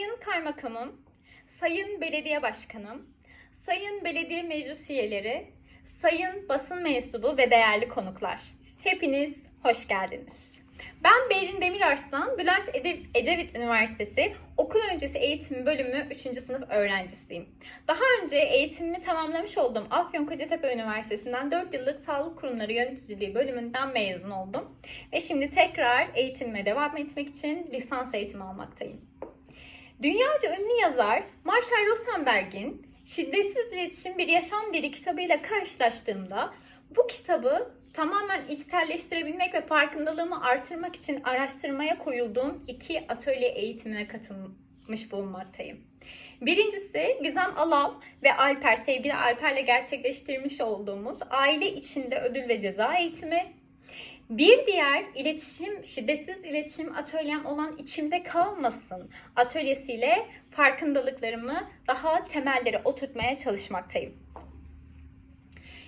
Sayın Kaymakamım, Sayın Belediye Başkanım, Sayın Belediye Meclis Üyeleri, Sayın basın mensubu ve değerli konuklar. Hepiniz hoş geldiniz. Ben Berin Demirarslan, Bülent Ecevit Üniversitesi Okul Öncesi Eğitim Bölümü 3. sınıf öğrencisiyim. Daha önce eğitimimi tamamlamış olduğum Afyonkarahisar Üniversitesi'nden 4 yıllık Sağlık Kurumları Yöneticiliği bölümünden mezun oldum. Ve şimdi tekrar eğitimime devam etmek için lisans eğitimi almaktayım. Dünyaca ünlü yazar Marshall Rosenberg'in Şiddetsiz İletişim Bir Yaşam Dili kitabıyla karşılaştığımda bu kitabı tamamen içselleştirebilmek ve farkındalığımı artırmak için araştırmaya koyulduğum iki atölye eğitimine katılmış bulunmaktayım. Birincisi Gizem Alav ve Alper, sevgili Alper'le gerçekleştirmiş olduğumuz aile içinde ödül ve ceza eğitimi. Bir diğer iletişim, şiddetsiz iletişim atölyem olan içimde kalmasın atölyesiyle farkındalıklarımı daha temellere oturtmaya çalışmaktayım.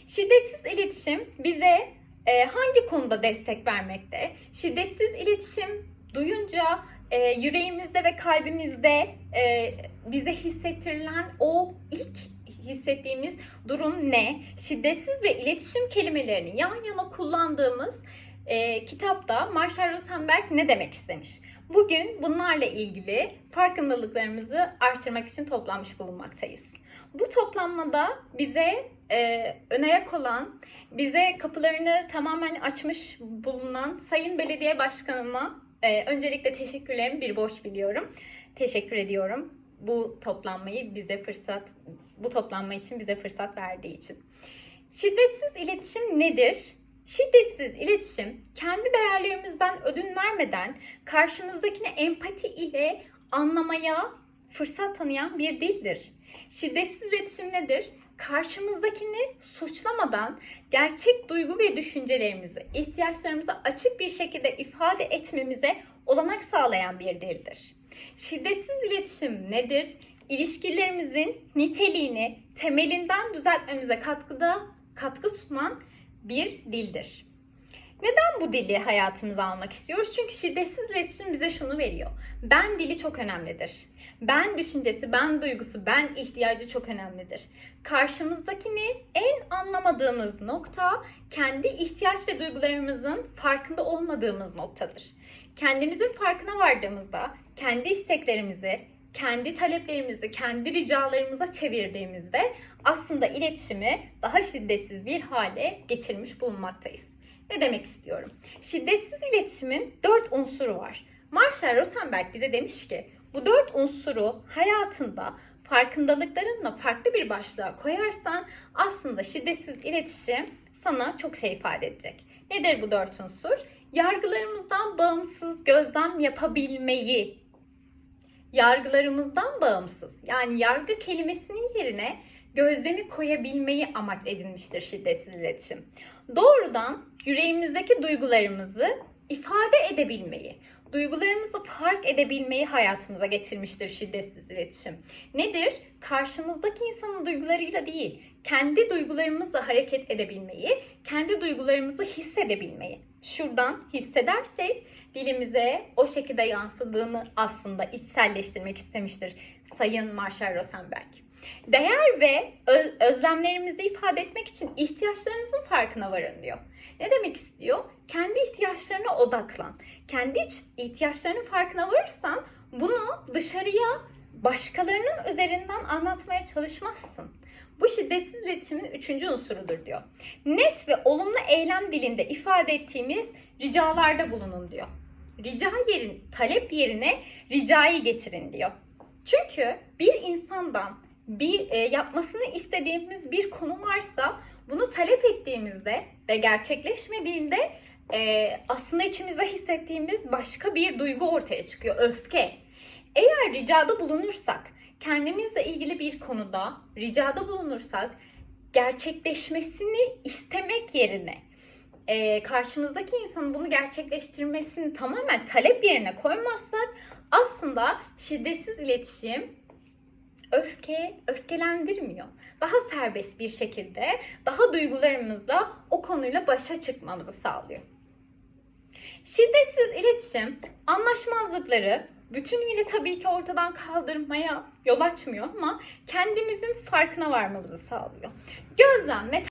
Şiddetsiz iletişim bize e, hangi konuda destek vermekte? Şiddetsiz iletişim duyunca e, yüreğimizde ve kalbimizde e, bize hissettirilen o ilk hissettiğimiz durum ne? Şiddetsiz ve iletişim kelimelerini yan yana kullandığımız e, kitapta Marshall Rosenberg ne demek istemiş? Bugün bunlarla ilgili farkındalıklarımızı artırmak için toplanmış bulunmaktayız. Bu toplanmada bize e, ön ayak olan, bize kapılarını tamamen açmış bulunan Sayın Belediye Başkanıma e, öncelikle teşekkürlerimi bir borç biliyorum. Teşekkür ediyorum bu toplanmayı bize fırsat, bu toplanma için bize fırsat verdiği için. Şiddetsiz iletişim nedir? Şiddetsiz iletişim kendi değerlerimizden ödün vermeden karşımızdakine empati ile anlamaya fırsat tanıyan bir dildir. Şiddetsiz iletişim nedir? Karşımızdakini suçlamadan gerçek duygu ve düşüncelerimizi, ihtiyaçlarımızı açık bir şekilde ifade etmemize olanak sağlayan bir dildir. Şiddetsiz iletişim nedir? İlişkilerimizin niteliğini temelinden düzeltmemize katkıda katkı sunan bir dildir. Neden bu dili hayatımıza almak istiyoruz? Çünkü şiddetsiz iletişim bize şunu veriyor. Ben dili çok önemlidir. Ben düşüncesi, ben duygusu, ben ihtiyacı çok önemlidir. Karşımızdakini en anlamadığımız nokta kendi ihtiyaç ve duygularımızın farkında olmadığımız noktadır. Kendimizin farkına vardığımızda kendi isteklerimizi, kendi taleplerimizi, kendi ricalarımıza çevirdiğimizde aslında iletişimi daha şiddetsiz bir hale getirmiş bulunmaktayız. Ne demek istiyorum? Şiddetsiz iletişimin dört unsuru var. Marshall Rosenberg bize demiş ki bu dört unsuru hayatında farkındalıklarınla farklı bir başlığa koyarsan aslında şiddetsiz iletişim sana çok şey ifade edecek. Nedir bu dört unsur? Yargılarımızdan bağımsız gözlem yapabilmeyi, yargılarımızdan bağımsız yani yargı kelimesinin yerine gözlemi koyabilmeyi amaç edinmiştir şiddetsiz iletişim. Doğrudan yüreğimizdeki duygularımızı ifade edebilmeyi, duygularımızı fark edebilmeyi hayatımıza getirmiştir şiddetsiz iletişim. Nedir? Karşımızdaki insanın duygularıyla değil, kendi duygularımızla hareket edebilmeyi, kendi duygularımızı hissedebilmeyi. Şuradan hissedersek dilimize o şekilde yansıdığını aslında içselleştirmek istemiştir Sayın Marshall Rosenberg. Değer ve özlemlerimizi ifade etmek için ihtiyaçlarınızın farkına varın diyor. Ne demek istiyor? Kendi ihtiyaçlarına odaklan. Kendi ihtiyaçlarının farkına varırsan bunu dışarıya başkalarının üzerinden anlatmaya çalışmazsın. Bu şiddetsiz iletişimin üçüncü unsurudur diyor. Net ve olumlu eylem dilinde ifade ettiğimiz ricalarda bulunun diyor. Rica yerin, talep yerine ricayı getirin diyor. Çünkü bir insandan bir e, yapmasını istediğimiz bir konu varsa bunu talep ettiğimizde ve gerçekleşmediğinde e, aslında içimizde hissettiğimiz başka bir duygu ortaya çıkıyor. Öfke. Eğer ricada bulunursak, kendimizle ilgili bir konuda ricada bulunursak gerçekleşmesini istemek yerine e, karşımızdaki insanın bunu gerçekleştirmesini tamamen talep yerine koymazsak aslında şiddetsiz iletişim öfke öfkelendirmiyor. Daha serbest bir şekilde, daha duygularımızla o konuyla başa çıkmamızı sağlıyor. Şiddetsiz iletişim anlaşmazlıkları bütünüyle tabii ki ortadan kaldırmaya yol açmıyor ama kendimizin farkına varmamızı sağlıyor. Gözlem ve